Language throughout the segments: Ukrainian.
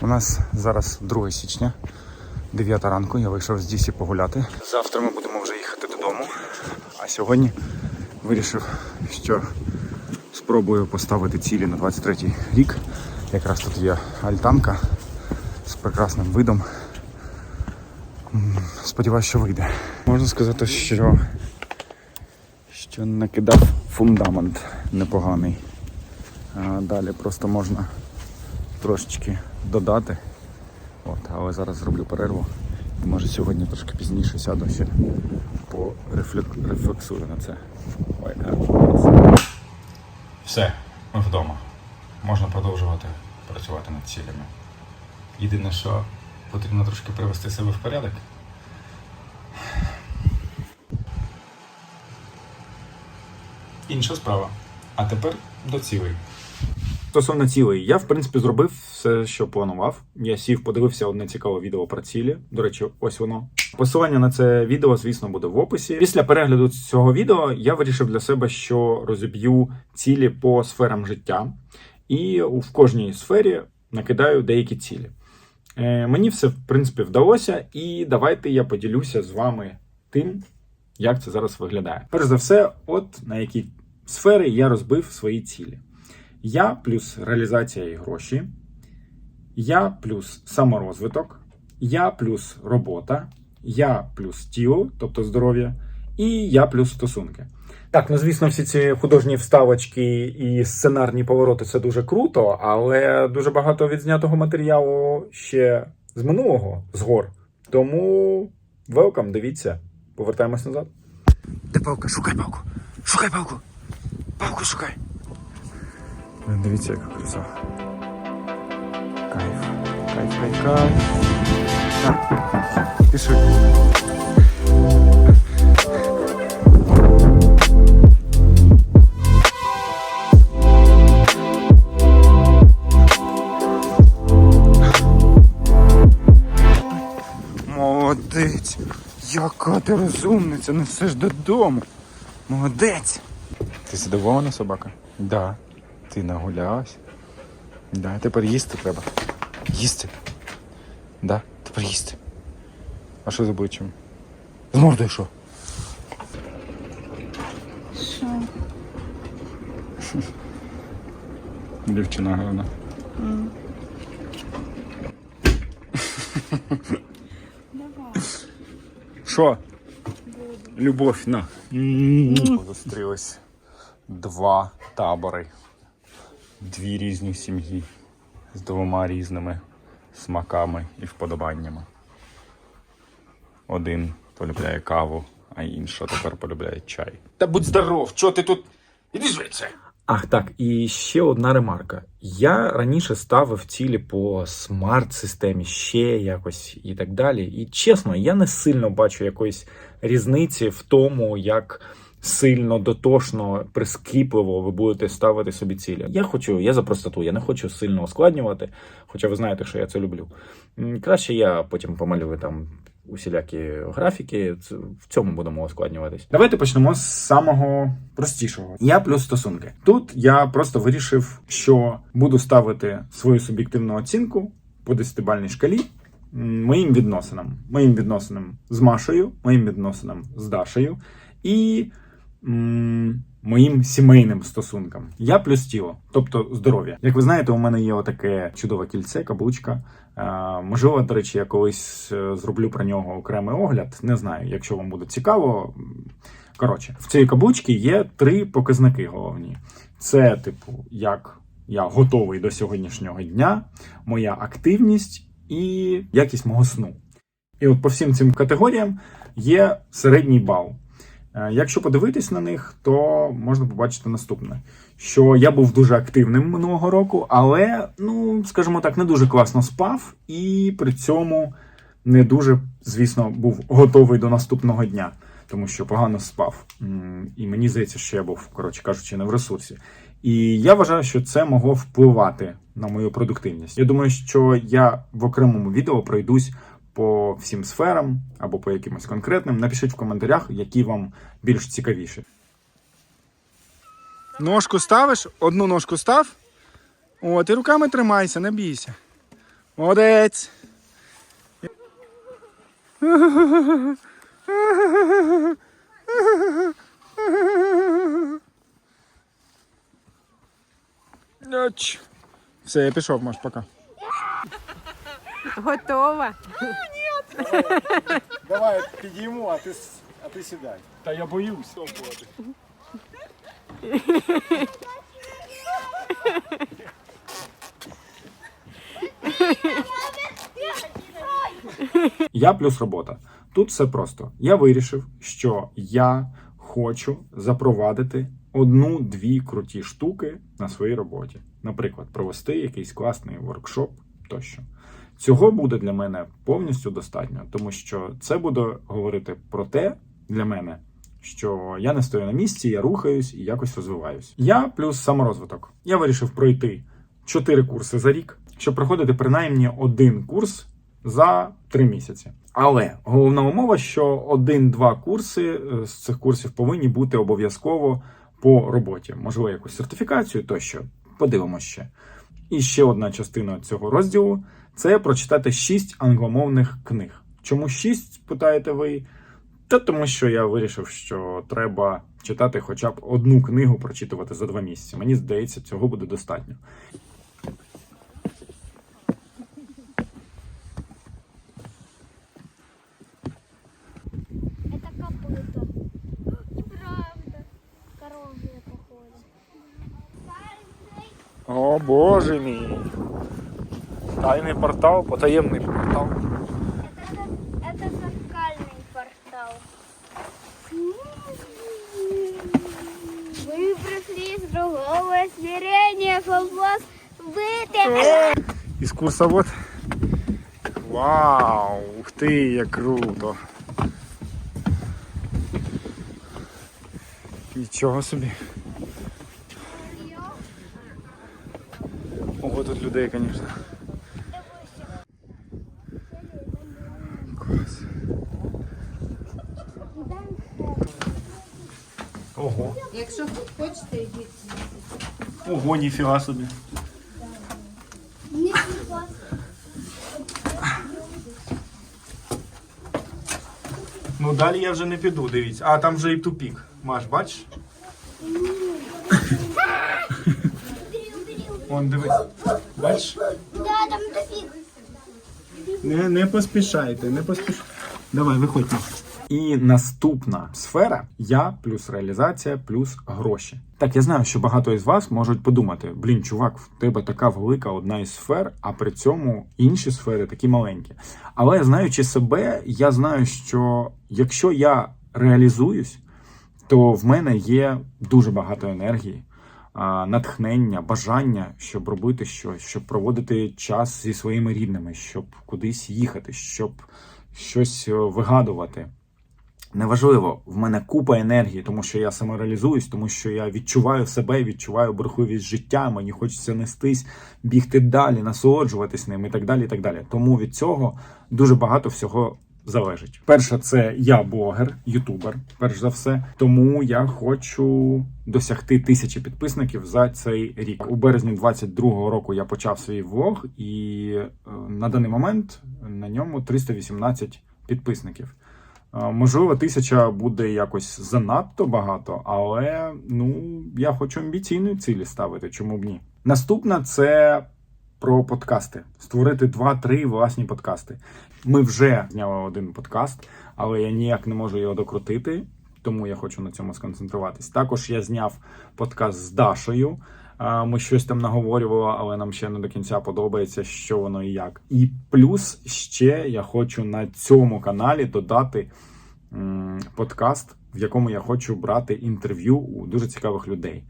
У нас зараз 2 січня, 9 ранку. Я вийшов з Дісі погуляти. Завтра ми будемо вже їхати додому. А сьогодні вирішив, що спробую поставити цілі на 23 рік. Якраз тут є альтанка з прекрасним видом. Сподіваюсь, що вийде. Можна сказати, що, що накидав фундамент непоганий. А далі просто можна трошечки додати. От, але зараз зроблю перерву. І може сьогодні трошки пізніше сяду ще порефлексую на це. Ой. Все, ми вдома. Можна продовжувати працювати над цілями. Єдине, що потрібно трошки привести себе в порядок. Інша справа. А тепер до цілей. Стосовно цілей, я в принципі зробив все, що планував. Я сів, подивився одне цікаве відео про цілі. До речі, ось воно. Посилання на це відео, звісно, буде в описі. Після перегляду цього відео я вирішив для себе, що розіб'ю цілі по сферам життя, і в кожній сфері накидаю деякі цілі. Е, мені все в принципі вдалося, і давайте я поділюся з вами тим, як це зараз виглядає. Перш за все, от на які сфери я розбив свої цілі. Я плюс реалізація і гроші, я плюс саморозвиток, я плюс робота, я плюс тіло, тобто здоров'я, і я плюс стосунки. Так, ну звісно, всі ці художні вставочки і сценарні повороти це дуже круто, але дуже багато відзнятого матеріалу ще з минулого, з гор. Тому велкам, дивіться, повертаємось назад. Де палка? Шукай палку! Шукай палку! Палку шукай! Дивіться, яка краса. Кайф. Кайф, кайф, кайф. Так, пішли. Молодець! Яка ти розумниця, несеш додому. Молодець! Ти задоволена собака? Да. Ти нагулялась? Да, тепер їсти треба. Їсти. Да, тепер їсти. А що з обличчям? З мордою що? Що? Дівчина гарна. Давай. Що? Любов на. Зустрілись два табори. Дві різні сім'ї з двома різними смаками і вподобаннями. Один полюбляє каву, а інша тепер полюбляє чай. Та будь здоров, чого ти тут? Іди звідси. Ах, так, і ще одна ремарка. Я раніше ставив цілі по смарт-системі, ще якось і так далі. І чесно, я не сильно бачу якоїсь різниці в тому, як сильно дотошно, прискіпливо ви будете ставити собі цілі. Я хочу, я за простоту, я не хочу сильно ускладнювати, хоча ви знаєте, що я це люблю. Краще я потім помалюю там усілякі графіки. В цьому будемо ускладнюватись. Давайте почнемо з самого простішого. Я плюс стосунки. Тут я просто вирішив, що буду ставити свою суб'єктивну оцінку по 10-бальній шкалі моїм відносинам. Моїм відносинам з Машею, моїм відносинам з Дашею і моїм сімейним стосункам. Я плюс тіло, тобто здоров'я. Як ви знаєте, у мене є отаке чудове кільце, каблучка. Е, можливо, до речі, я колись е, зроблю про нього окремий огляд. Не знаю, якщо вам буде цікаво. Коротше, в цій каблучці є три показники головні: це, типу, як я готовий до сьогоднішнього дня, моя активність і якість мого сну. І от по всім цим категоріям є середній бал. Е, Якщо подивитись на них, то можна побачити наступне: що я був дуже активним минулого року, але, ну, скажімо так, не дуже класно спав, і при цьому не дуже, звісно, був готовий до наступного дня, тому що погано спав. І мені здається, що я був, коротше кажучи, не в ресурсі. І я вважаю, що це могло впливати на мою продуктивність. Я думаю, що я в окремому відео пройдусь по всім сферам або по якимось конкретним. Напишіть в коментарях, які вам більш цікавіші. Ножку ставиш, одну ножку став. От, і руками тримайся, не бійся. Молодець! Все, я пішов, Маш, пока. Готова. Давай підійму, а ти, а ти сідай. Та я боюсь. Я плюс робота. Тут все просто. Я вирішив, що я хочу запровадити одну-дві круті штуки на своїй роботі. Наприклад, провести якийсь класний воркшоп тощо. Цього буде для мене повністю достатньо, тому що це буде говорити про те для мене, що я не стою на місці, я рухаюсь і якось розвиваюсь. Я плюс саморозвиток. Я вирішив пройти 4 курси за рік, щоб проходити принаймні один курс за 3 місяці. Але головна умова, що один-два курси е, з цих курсів повинні бути обов'язково по роботі, можливо, якусь сертифікацію тощо. Подивимося ще. І ще одна частина цього розділу це прочитати 6 англомовних книг. Чому 6, питаєте ви? Та тому, що я вирішив, що треба читати хоча б одну книгу прочитувати за два місяці. Мені здається, цього буде достатньо. О, боже мій! Тайний портал, потаємний портал. Это, за- это зеркальный портал. Вы пришли с другого измерения, вас выпили. Із курсовод. Вау! Ух ти, як круто! Нічого собі. Ого, тут людей, звісно. Ого, ніфіга собі. Ну далі я вже не піду, дивіться. А там вже і тупік. Маш, бачиш? Вон, дивись. Бачиш? Да, там дофиг. Не, не поспішайте, не поспішайте. Давай, виходь. І наступна сфера я плюс реалізація, плюс гроші. Так, я знаю, що багато із вас можуть подумати: блін, чувак, в тебе така велика одна із сфер, а при цьому інші сфери такі маленькі. Але знаючи себе, я знаю, що якщо я реалізуюсь, то в мене є дуже багато енергії, натхнення, бажання, щоб робити щось, щоб проводити час зі своїми рідними, щоб кудись їхати, щоб щось е, вигадувати. Неважливо, в мене купа енергії, тому що я самореалізуюсь, тому що я відчуваю себе, відчуваю бурхливість життя, мені хочеться нестись, бігти далі, насолоджуватись ним і так далі. і так далі. Тому від цього дуже багато всього залежить. Перше, це я блогер, ютубер, перш за все. Тому я хочу досягти тисячі підписників за цей рік. У березні 22-го року я почав свій влог, і е, на даний момент на ньому 318 підписників. Можливо, тисяча буде якось занадто багато, але ну я хочу амбіційної цілі ставити. Чому б ні? Наступна це про подкасти. Створити два-три власні подкасти. Ми вже зняли один подкаст, але я ніяк не можу його докрутити, тому я хочу на цьому сконцентруватись. Також я зняв подкаст з Дашою. Ми щось там наговорювали, але нам ще не до кінця подобається, що воно і як. І плюс ще я хочу на цьому каналі додати подкаст, в якому я хочу брати інтерв'ю у дуже цікавих людей.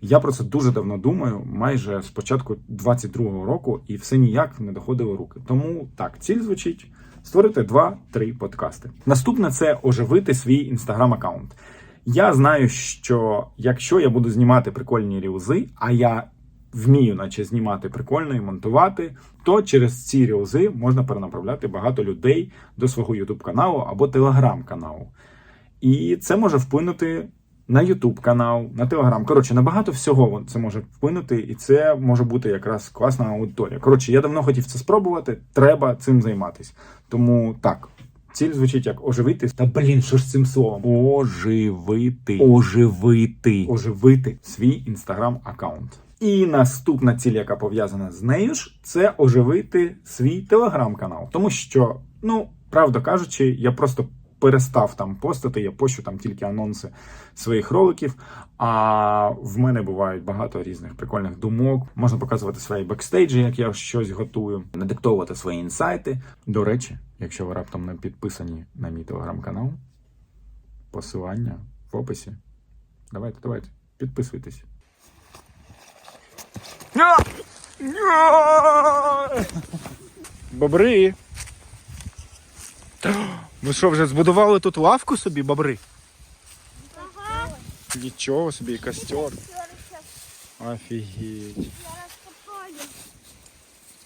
Я про це дуже давно думаю, майже з початку 22-го року, і все ніяк не доходило руки. Тому так, ціль звучить створити 2-3 подкасти. Наступне це оживити свій інстаграм-аккаунт. Я знаю, що якщо я буду знімати прикольні рілзи, а я вмію, наче знімати прикольно і монтувати, то через ці рілзи можна перенаправляти багато людей до свого YouTube каналу або телеграм каналу. І це може вплинути на YouTube канал, на Telegram. Коротше, на всього це може вплинути, і це може бути якраз класна аудиторія. Коротше, я давно хотів це спробувати. Треба цим займатися. Тому так. Ціль звучить як оживити. Та блін, що ж цим словом? Оживити. Оживити. Оживити свій інстаграм аккаунт. І наступна ціль, яка пов'язана з нею ж, це оживити свій телеграм-канал. Тому що, ну, правда кажучи, я просто перестав там постити, я пощу там тільки анонси своїх роликів. А в мене бувають багато різних прикольних думок. Можна показувати свої бекстейджі, як я щось готую, надиктовувати свої інсайти. До речі, якщо ви раптом не підписані на мій телеграм-канал, посилання в описі. Давайте, давайте, підписуйтесь. Бобри. Ви що, вже збудували тут лавку собі, бобри? Ага. Нічого собі, костер. Офігеть.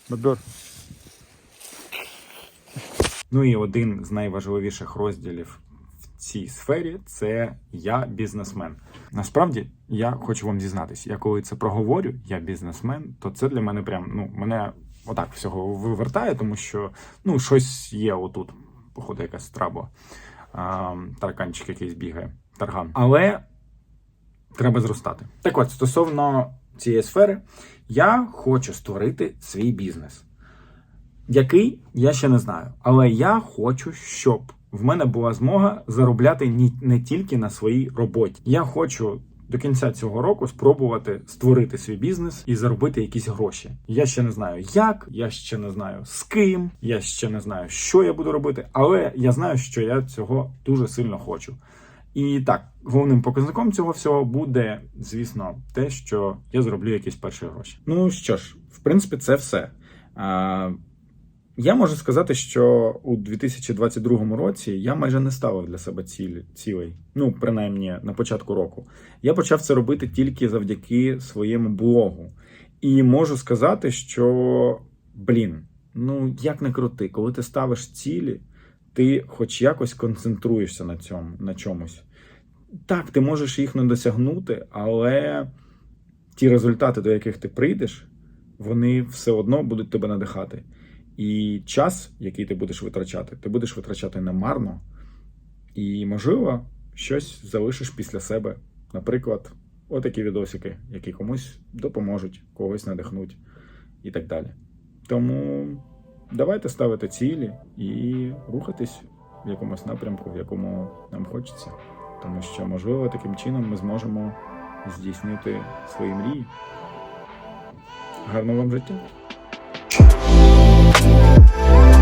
Бобер. Ну і один з найважливіших розділів в цій сфері це я бізнесмен. Насправді я хочу вам зізнатися, я коли це проговорю, я бізнесмен, то це для мене прям ну мене отак всього вивертає, тому що ну щось є отут, походу, якась трабо, а, тарканчик якийсь бігає, тарган. Але треба зростати. Так от, стосовно цієї сфери, я хочу створити свій бізнес. Який я ще не знаю, але я хочу, щоб в мене була змога заробляти не тільки на своїй роботі. Я хочу до кінця цього року спробувати створити свій бізнес і заробити якісь гроші. Я ще не знаю як, я ще не знаю з ким, я ще не знаю, що я буду робити, але я знаю, що я цього дуже сильно хочу. І так, головним показником цього всього буде, звісно, те, що я зроблю якісь перші гроші. Ну що ж, в принципі, це все. Я можу сказати, що у 2022 році я майже не ставив для себе цілі, цілей. Ну, принаймні на початку року. Я почав це робити тільки завдяки своєму блогу. І можу сказати, що блін, ну як не крути, коли ти ставиш цілі, ти хоч якось концентруєшся на цьому, на чомусь. Так, ти можеш їх не досягнути, але ті результати, до яких ти прийдеш, вони все одно будуть тебе надихати. І час, який ти будеш витрачати, ти будеш витрачати немарно, і, можливо, щось залишиш після себе. Наприклад, отакі відосики, які комусь допоможуть, когось надихнуть і так далі. Тому давайте ставити цілі і рухатись в якомусь напрямку, в якому нам хочеться. Тому що, можливо, таким чином ми зможемо здійснити свої мрії. Гарного вам життя! Oh,